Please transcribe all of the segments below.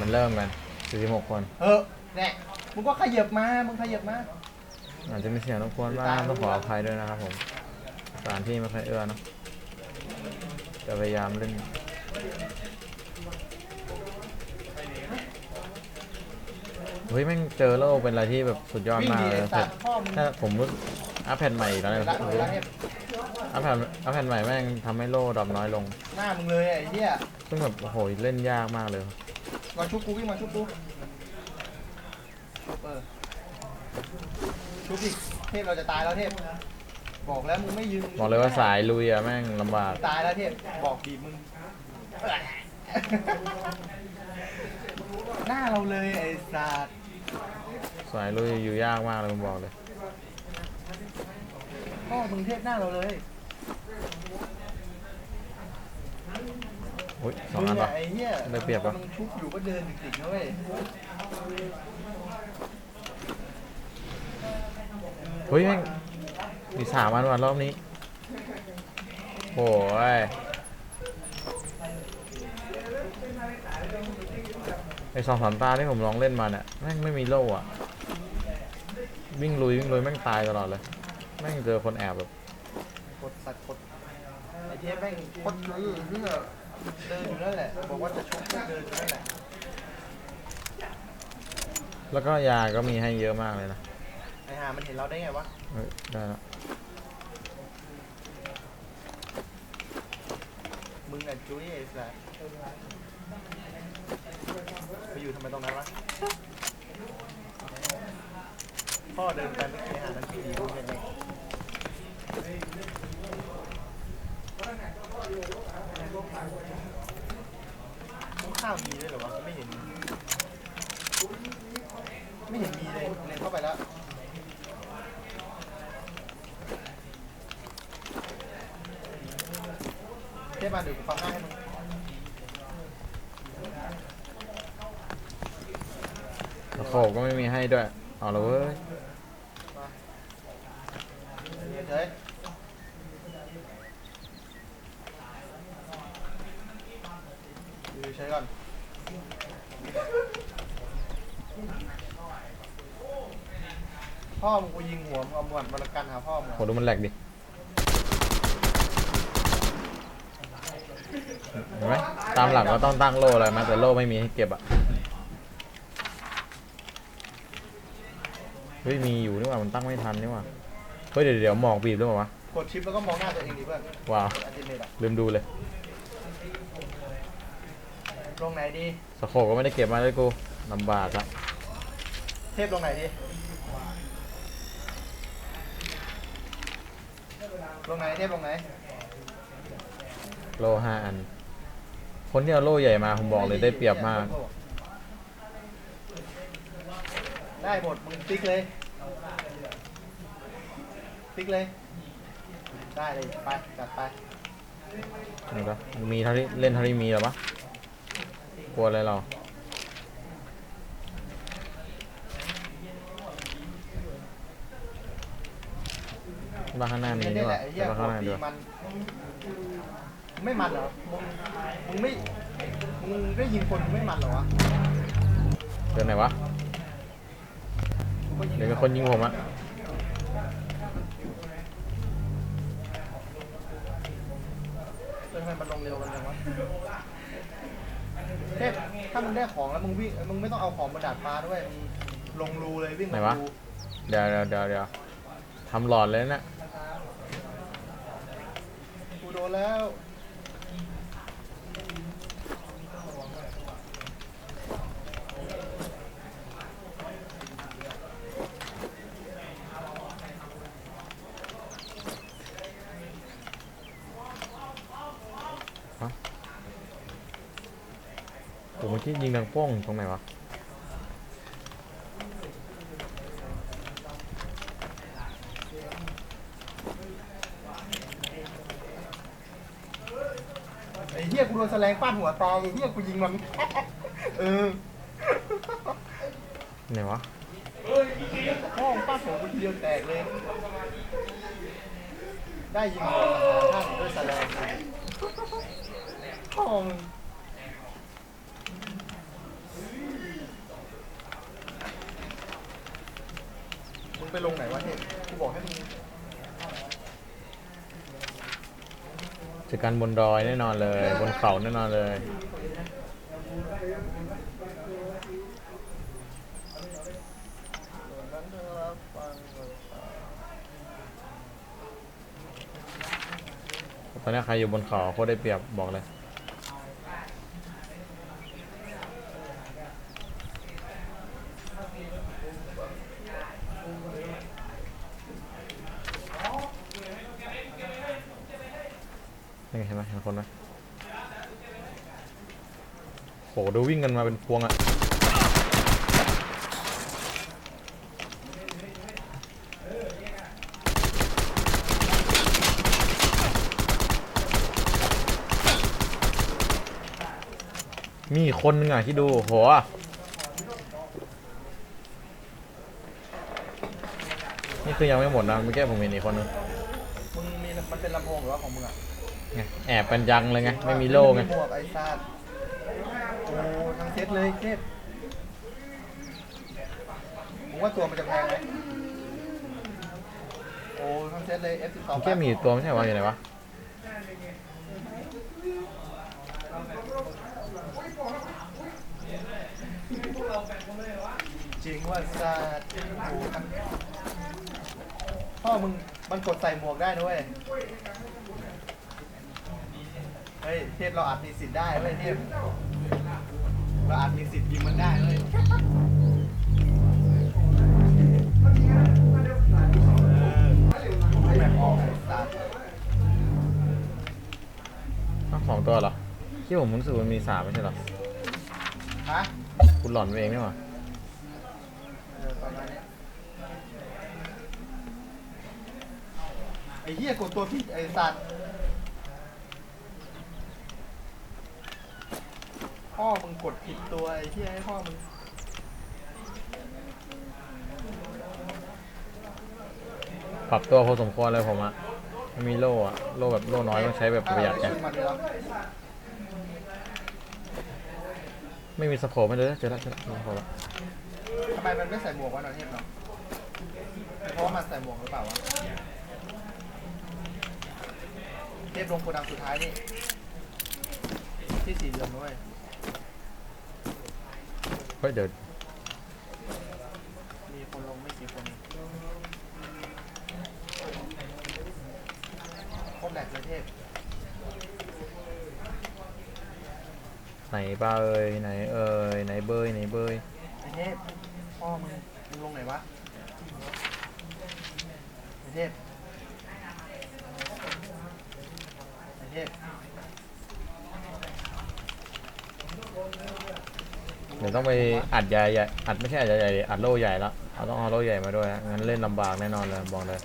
มันเริ่มกัน46คน เออเนี่ยมึงก็ขยับมา มึงขยับมา อาจจะมีเสียงรบกวนบ้างต้องขออภัยด้วยนะครับผมสถานที่ไม่ค่อยเอื้อเนอะจะพยายามเล่นเฮ้ยแม่งเจอโลกเป็นอะไรที่แบบสุดยอดวิ่งมากดีเลยไอ้สัตว์พ่อมึง ถ้าผมรู้อัพแผ่นใหม่อีกแล้วเวเนี่ยลาเวลาเนี่ยอัพแผ่นอัพแผ่นใหม่แม่งทำให้โล่ดรอปน้อยลง หน้ามึงเลยไอ้เหี้ยซึ่งแบบโอ้โหเล่นยากมากเลย มาชุบกูวิ่งมาชุบกูชุบเออชุบอีกเทพเราจะตายแล้วเทพ บอกแล้วมึงไม่ยืนบอกเลยว่าสายลุยอะแม่งลำบาก ตายแล้วเทพบอกบีบมึง หน้าเราเลยไอ้สัตว์สายลุยอยู่ยากมากเลยผมบอกเลย พ่อมึงเทพหน้าเราเลย อุ้ยสองอันงปะอไอ้เหี้ยได้เปรียบปะมึงชุบอยู่ก็เดินติดๆนะเว้ยเฮ้ยแม่งมีสามอันวันรอบนี้โอ้ยไอสองสามตาที่ผมลองเล่นมาเนี่ยแม่งไม่มีโล่อะวิ่งลุยวิ่งลุยแม่งตายตลอดเลย แม่งเจอคนแอบแบบกดสัตว์กดไอ้เทพแม่งกดเลยเพื่อ เดินอยู่นั่นแหละ บอกว่าจะชุบก็เดินอยู่นั่นแหละ แล้วก็ยาก็มีให้เยอะมากเลยนะไอ้ห่ามันเห็นเราได้ไงวะ เฮ้ยได้แล้วมึงอะจุ้ยไอ้สัสไปอยู่ทำไมตรงนั้นวะ พ่อเดินไปไม่เคยหามันที่ดีดูยังไง ข้าวมีด้วยเหรอวะไม่เห็น ไม่เห็นมีเลยเลยเข้าไปแล้วเทพมาดี๋ยวกูฟังหน้าให้มึงโขบก็ไม่มีให้ด้วย เอาละเว้ย มาเฉย อยู่เฉยก่อน พ่อมึงกูยิงหัวมึงเอาหมวดมาละกันหาพ่อมึงโหดูมันแหลกดิเห็นไหมตามหลักเราต้องตั้งโล่อะไรมาแต่โล่ไม่มีให้เก็บอะ เฮ้ยมีอยู่นี่หว่ามันตั้งไม่ทันนี่หว่า เฮ้ยเดี๋ยวเดี๋ยวหมอกบีบหรือเปล่าวะ กดชิปแล้วก็มองหน้าตัวเองดิเพื่อนว้าวอัลติเมทอะลืมดูเลย ลงไหนดี สโคปก็ไม่ได้เก็บมาเลยกูลำบากละเทพลงไหนดี ลงไหนเทพลงไหน โล่ห้าอัน คนที่เอาโล่ใหญ่มาผมบอกเลยได้เปรียบมาก ได้หมดมึงติ๊กเลย ติ๊กเลย ได้เลยไปจัดไป นี่ปะมีเท่าที่เล่นเท่าที่มีหรอปะ กลัวอะไรเราบ้านข้างหน้ามีไม่นี่ได้หแหว่าละไอ้เหี้แต่ยบ้านปข้างหน้ากติด้วยมันมึงไม่มันเหรอมึงมึงไม่มึงได้ยิงคนมึงไม่มันเหรอวะเดินไหนวะกูก็ยิงเดี๋ยวมีคนยิงผมอะเออทำไมมันลงเร็วกันจังวะ เทพถ้ามึงได้ของแล้วมึงวิ่งมึงไม่ต้องเอาของมาดาดฟ้าด้วยมึงลงรูเลยวิ่งลงรูเดี๋ยวเดี๋ยวเดี๋ยวเดี๋ยวทำหลอดเลยนะกูโดนแล้ว ผมเมื่อกี้ยิงดังโป้งตรงไหนวะไอ้เหี้ยกูโดนแสลงฟาดหัวตายไอ้เหี้ยกูยิงมัน เออไหนวะห้องฟาดหัวกูทีเดียวแตกเลย ได้ยิงหัวท่านด้วยแสลงห้อง กันบนดอยแน่นอนเลย บนเขาแน่นอนเลย ตอนนี้ใครอยู่บนเขาโคตรได้เปรียบบอกเลย เห็นไหมเห็นนไหมโหดูวิ่งกันมาเป็นพวงอะมีคนนึงอะที่ดูโหนี่คือยังไม่หมดนะเมื่อกี้ผมเห็นอีกคนนึงมึงมีมันเป็นลำโพงหรือว่าของมึงอะ ไงแอบเป็นยังเลยไงไม่มีโล่ไงหมวกไอ้ซาดโอ้ทั้งเซตเลยเทพผมว่าตัวมันจะแพงไหมโอ้ทั้งเซตเลย F12 เมื่อกี้มีอยู่ตัวไม่ใช่เหรออยู่ไหนวะจริงว่าซาดโอ้ทั้งพ่อมึงมันกดใส่หมวกได้นะเว้ย เฮ้ยเทพเราอาจมีสิทธิ์ได้เว้ยเทพเราอาจมีสิทธิ์ยิงมันได้เว้ยเออแบบออกไอ้สัตว์อ้าวสองตัวเหรอที่ผมรู้สึกมันมีสามไม่ใช่เหรอฮะคุณหลอนไปเองนี่หว่าเออประมาณเนี้ยไอ้เหี้ยกดตัวผิดไอ้สัตว์ พ่อมึงกดผิดตัวไอ้เหี้ยให้พ่อมึงปรับตัวพอสมควรเลยผมอะไม่มีโล่อะโล่แบบโล่น้อยต้องใช้แบบประหยัดไงอ้าวไอ้ชุมันเหรอไม่มีสโคปไม่เลยเจอแล้วเจอแล้วมีสโคปแล้วทำไมมันไม่ใส่หมวกวะหน่อยเทพเนาะเพราะว่ามันใส่หมวกหรือเปล่าวะเทพลงโกดังสุดท้ายนี่ที่สี่เหลี่ยมด้วยเฮ้ยเดี๋ยวมีคนลงไม่กี่คนเองโคตรแหลกเลยเทพไหนบ้าเอ่ยไหนเอ่ยไหนเบยไหนเบยไอเทพพ่อมึงมึงลงไหนวะไอเทพไอเทพ ดี๋ยวต้องไปอัดใหญ่ใหญ่อัดไม่ใช่อัดใหญ่ใหญ่อัดโล่ใหญ่แล้วเราต้องเอาโล่ใหญ่มาด้วยนะงั้นเล่นลำบากแน่นอนเลยบอกเลย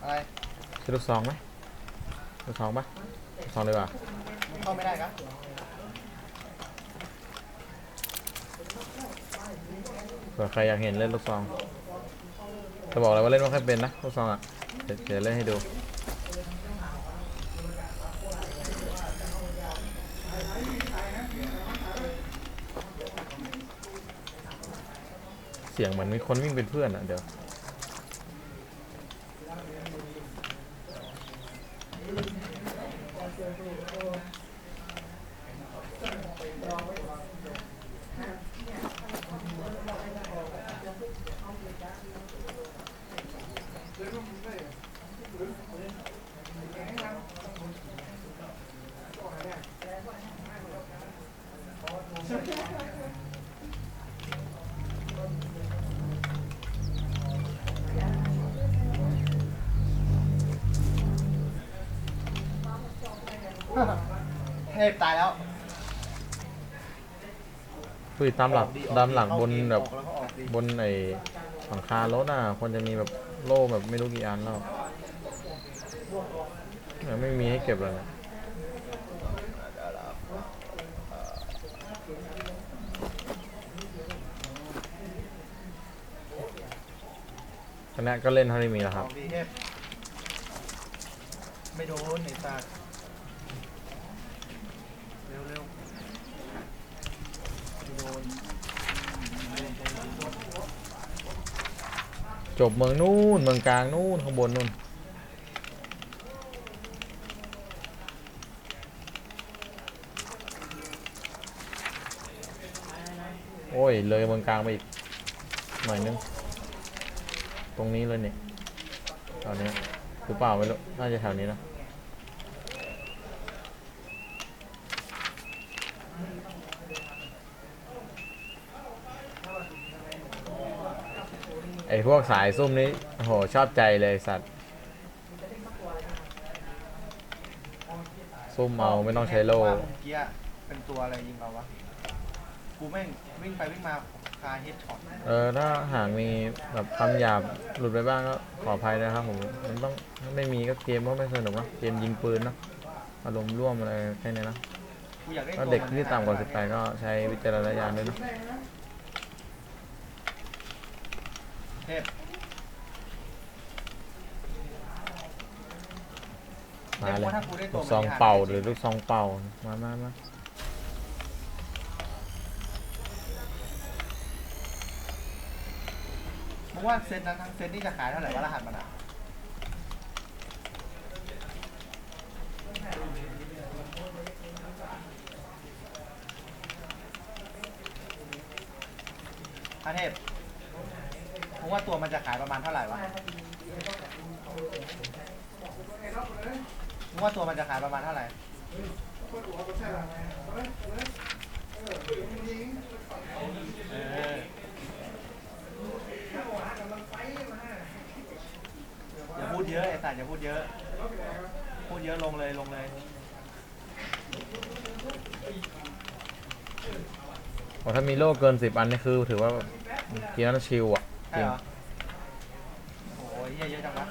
อะไรซื้อลูกซองไหมลูกซองปะลูกซองเลยว่ะมึงเข้าไม่ได้ครับ เผื่อใครอยากเห็นเล่นลูกซองจะบอกเลยว่าเล่นไม่ค่อยเป็นนะลูกซองอะเดี๋ยวเดี๋ยวเล่นให้ดูเสียงเหมือนมีคนวิ่งเป็นเพื่อนอะเดี๋ยว เทพตายแล้วคือตามหลักออกดีออกตามหลักดีบนเข้าเกมแบบ ออกแล้วก็ออกดีบนไอ้หลังคารถอะควรจะมีแบบโล่แบบไม่รู้กี่อันแล้วเนี่ยไม่มีให้เก็บเลยนะตอนนี้ก็เล่นเท่าที่มีแล้วคอรัอบ กดีเทพไม่โดนไอ้สัตว์เร็วเร็วไม่โดนไม่โดนใจเย็น จบเมืองนู่นเมืองกลางนู่นข้างบนนู่นโอ้ย เลยเมืองกลางไปอีก หน่อยนึง ตรงนี้เลยเนี่ยตอนนี้หรือเปล่าไม่รู้น่าจะแถวนี้นะ อพวกสายซุ่มนี้โอ้โหชอบใจเลยสัตว์ซุ่มเอาไม่ต้องใช้โล่ว่าเมื่อกี้อะเป็นตัวอะไรยิงเราวะ กูแม่งวิ่งไปวิ่งมาคาเฮดช็อตเออถ้าหากมีแบบคำหยาบหลุดไปบ้างก็ขออภัยนะครับผมมันต้องถ้าไม่มีก็เกมก็ไม่สนุกเนอะเกมยิงปืนเนอะอารมณ์ร่วมอะไรแค่นี้นะกูอยากได้ก็ตัวเด็กมันที่ต่ำกว่า18ก็ใช้วิจารณญาณด้วยเนอะ เทพมาเลยถ้ากูได้ตัลูวกมันซองนี่หเป่าได้หรือลูกซองเป่ามามามามึงว่าเซตนั้นทั้งเซตนี่จะขายเท่าไหร่วะรหัสมันอะอาเทพ ผมว่าตัวมันจะขายประมาณเท่าไหร่วะผมว่าตัวมันจะขายประมาณเท่าไหร่เอออย่าพูดเยอะไอ้สัตว์อย่าพูดเยอะ พูดเยอะลงเลยลงเลยโอ้ถ้ามีโล่เกิน10อันนี่คือถือว่าเกียร์นั้นชิลอะ ใช่จริงเหรอโอ้ยเหี้ยเยอะจังวะ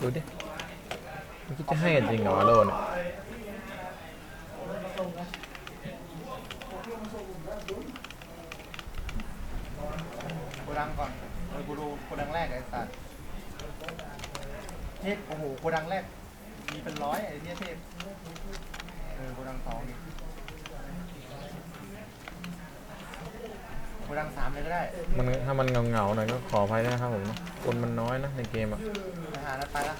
ดูดิมันคิดจะให้กันจริงเหรอวะโล่เนี่ยโกดังก่อนเออกูดูโกดังแรกไอ้สัตว์เทพโอ้โหโกดังแรก มีเป็นร้อยไอ้เนี่ยเทพเออโกดังสองดิ กดังสามเลยก็ได้มันถ้ามันเงาๆหน่อยก็ขออภัยด้วยนะครับผมคนมันน้อยนะในเกมอะอาหารนั้นไปละ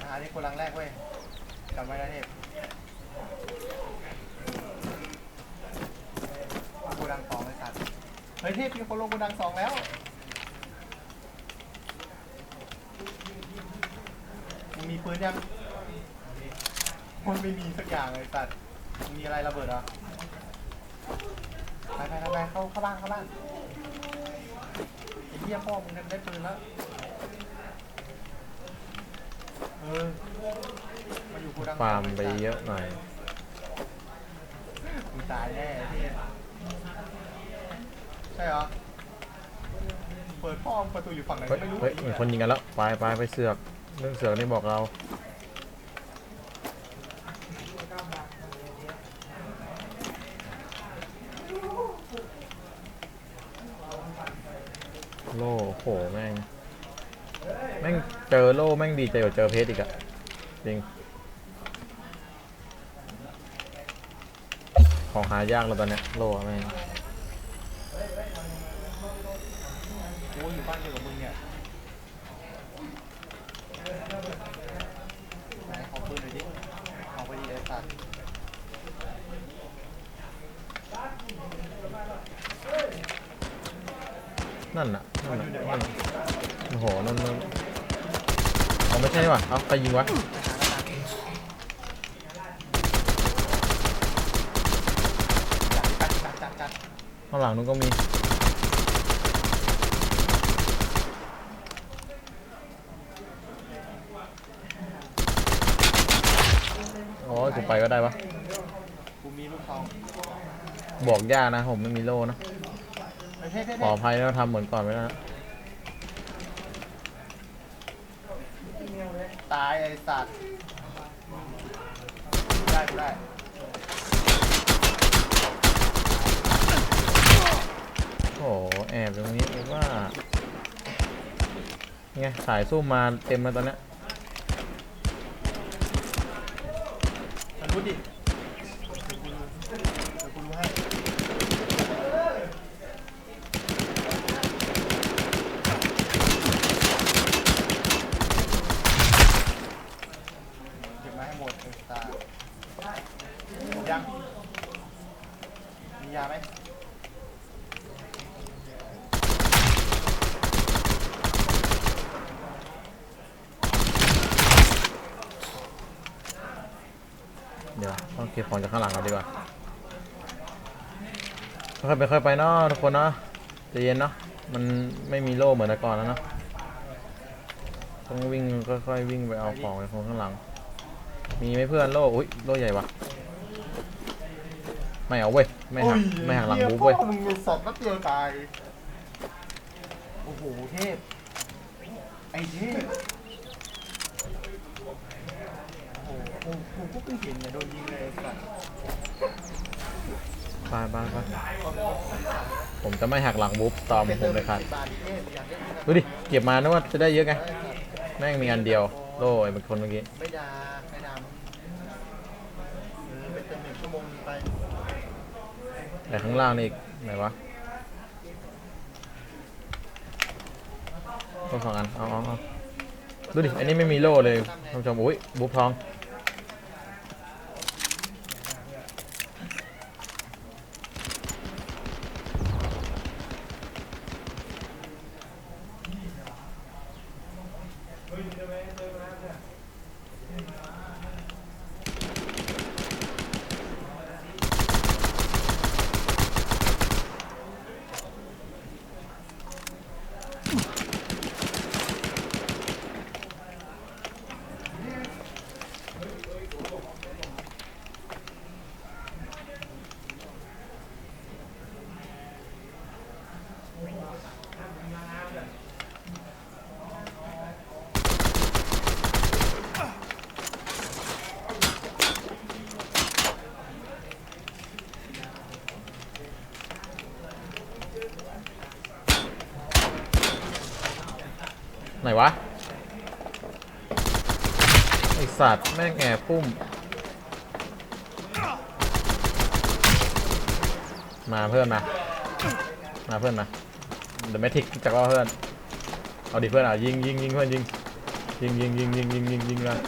อาหารนี่โกดังแรกเว้ยจำไว้นะเทพโกดังสองไอ้สัตว์เฮ้ยเทพมีคนลงโกดังสองแล้วมึงมีปืนยังมันไม่มีสักอย่างเลยสัตว์มึงมีอะไรระเบิดเหรอ ไปไปไปไปเข้าเข้าบ้านเข้าบ้านไอ้เหี้ยพ่อมึงได้ปืนแล้ว เออ มาอยู่กูดังฟาร์มไปเยอะหน่อย กูตายแน่ไอ้เหี้ยใช่เหรอ เปิดพ่อมึงประตูอยู่ฝั่งไหนเฮ้ก็ยไม่รู้เฮ้ยมีคนยิงกันแล้ว ไปไปไปเสือก เรื่องเสือกนี่บอกเรา โอ้โหแม่ง แม่งเจอโล่แม่งดีใจกว่าเจอเพชรอีกอะจริง ของหายากแล้วตอนเนี้ยโล่อะแม่ง กูอยู่บ้านเดียวกับมึงเนี่ยไหนขอปืนหน่อยดิขอไปดีไอ้สัตว์ นั่นน่ะนั่นน่ะนั่นน่ะโอ้โหนั่นนั่นเอาไม่ใช่ว่ะเอาใครยิงวะจัดจัดจัดข้างหลังนู้นก็มีอ๋อกูไปก็ได้ปะกูมีลูกซองบอกยากนะผมไม่มีโล่นะ เฮ้ยเท่เท่ขออภัยนะทำเหมือนก่อนไปนะตายไอ้สัตว์ได้กูได้โอ้โหแอบตรงนี้เรียกว่าไงสายสู้มาเต็มแล้วตอนเนี้ยมันรู้ดิเดี๋ยวกูรู้ให้เก็บมาให้หมดเออตาหมดยัง มียาไหม เดี๋ยวต้องเก็บของจากข้างหลังก่อนดีกว่าค่อยๆไปค่อยๆไปเนาะทุกคนเนาะใจเย็นเนาะมันไม่มีโล่เหมือนแต่ก่อนแล้วเนาะต้องวิ่งค่อยๆวิ่งไปเอาของในของข้างหลัง มีไหมเพื่อนโล่อุ้ยโล่ใหญ่วะไม่เอาเว้ยไม่หักไม่หักหลังบูเว้ยมึงสอบนัดเดียวตายโอ้โหเทพไอ้เทพ โอ้โห กูกูก็เพิ่งเห็นเนี่ยโดนยิงเลยสัตว์ไปไปไปผมจะไม่หักหลังบูตอมผมเลยครับดูดิเก็บมานึกว่าจะได้เยอะไงแม่งมีอันเดียวโล่ไอ้เป็นคนเมื่อกี้ไม่ดาไม่ดาเออไปเต็มหนึ่งชั่วโมงไปแต่ข้างล่างนี่ไหนวะต้องสองอันเอาเอาเอาดูดิอันนี้ไม่มีโล่เลยท่านผู้ชมอุ้ยบุ๊บทองัตว์ แม่งแง่พุ่ม มาเพื่อนมา มาเพื่อนมา เดอะแมทิกจากเราเพื่อน เอาดิเพื่อนอะยิงยิงยิงเพื่อนยิง ยิงยิงยิงยิงยิงยิงยิงเลย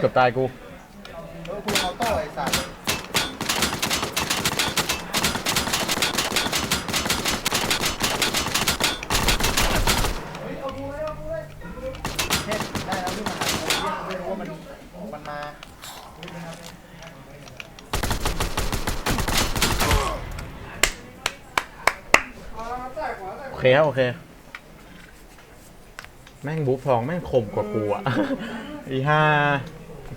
เกือบตายกูเออกูลงเอาโต้ไอ้สัตว์เทพได้แล้ววิ่งมาหากูไม่รู้ว่ามันมันมาโอเคครับโอเค แม่งบุ๊บทองแม่งคมกว่ากูอะ อีห้า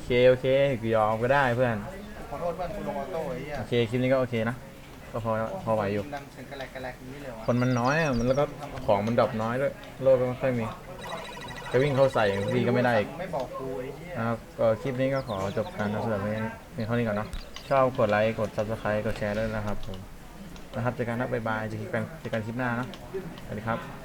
เค โอเคกูยอมก็ได้เพื่อน ขอโทษเพื่อนกูลงออโต้ไอ้เหี้ยโอเคคลิปนี้ก็โอเคนะก็พอพอไหวอยู่ ดังถึงกระแลกกระแลกนี้เลยวะคนมันน้อยอะมันแล้วก็ของมันดรอปน้อยด้วยโลกก็ไม่ค่อยมีจะวิ่งเข้าใส่อย่างพี่ก็ไม่ได้อีก ไม่บอกกูไอ้เหี้ย นะครับก็คลิปนี้ก็ขอจบการนำเสนอเพียงเพียงเท่านี้ก่อนเนาะ ชอบกดไลค์ กด subscribe กดแชร์ด้วยนะครับผม นะครับเจอกันนะบ๊ายบายเจอกันเจอกันคลิปหน้าเนอะสวัสดีครับ